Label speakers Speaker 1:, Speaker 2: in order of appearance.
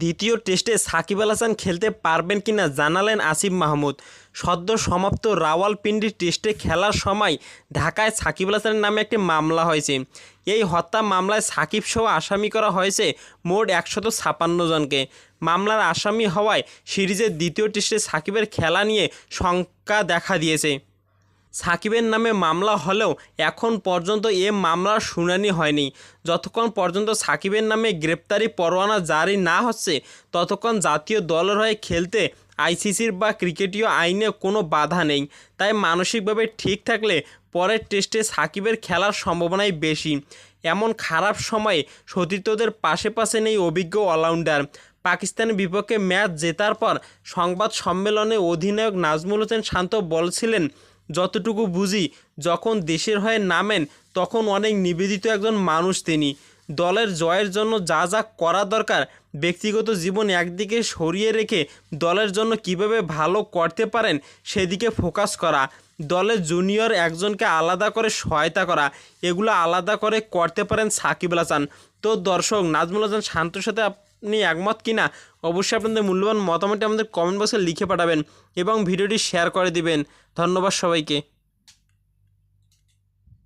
Speaker 1: দ্বিতীয় টেস্টে সাকিব আল হাসান খেলতে পারবেন কিনা জানালেন আসিফ মাহমুদ। সদ্য সমাপ্ত রাওয়ালপিন্ডি টেস্টে খেলার সময় ঢাকায় সাকিব আল হাসানের নামে একটি মামলা হয়েছে। এই হত্যা মামলায় সাকিব সহ আসামি করা হয়েছে মোট একশত ছাপান্ন জনকে। মামলার আসামি হওয়ায় সিরিজের দ্বিতীয় টেস্টে সাকিবের খেলা নিয়ে শঙ্কা দেখা দিয়েছে। সাকিবের নামে মামলা হলেও এখন পর্যন্ত এ মামলার শুনানি হয়নি। যতক্ষণ পর্যন্ত সাকিবের নামে গ্রেপ্তারি পরোয়ানা জারি না হচ্ছে, ততক্ষণ জাতীয় দলের হয়ে খেলতে আইসিসির বা ক্রিকেটীয় আইনে কোনো বাধা নেই। তাই মানসিকভাবে ঠিক থাকলে পরের টেস্টে সাকিবের খেলার সম্ভাবনাই বেশি। এমন খারাপ সময়ে সতীর্থদের পাশে পাশে নেই অভিজ্ঞ অলরাউন্ডার। পাকিস্তানের বিপক্ষে ম্যাচ জেতার পর সংবাদ সম্মেলনে অধিনায়ক নাজমুল হোসেন শান্ত বলছিলেন যতটুকু বুঝি, যখন দেশের হয়ে নামেন, তখন অনেক নিবেদিত একজন মানুষ তিনি। দলের জয়ের জন্য যা যা করা দরকার, ব্যক্তিগত জীবন একদিকে সরিয়ে রেখে দলের জন্য কীভাবে ভালো করতে পারেন, সেদিকে ফোকাস করা। দলের জুনিয়র একজনকে আলাদা করে সহায়তা করা, এগুলো আলাদা করে করতে পারেন সাকিব হাসান। তো দর্শক, নাজমুল হাসান শান্তর সাথে আপনি একমত কিনা, অবশ্যই আপনাদের মূল্যবান মতামতটি আমাদের কমেন্ট বক্সে লিখে পাঠাবেন এবং ভিডিওটি শেয়ার করে দিবেন। ধন্যবাদ সবাইকে।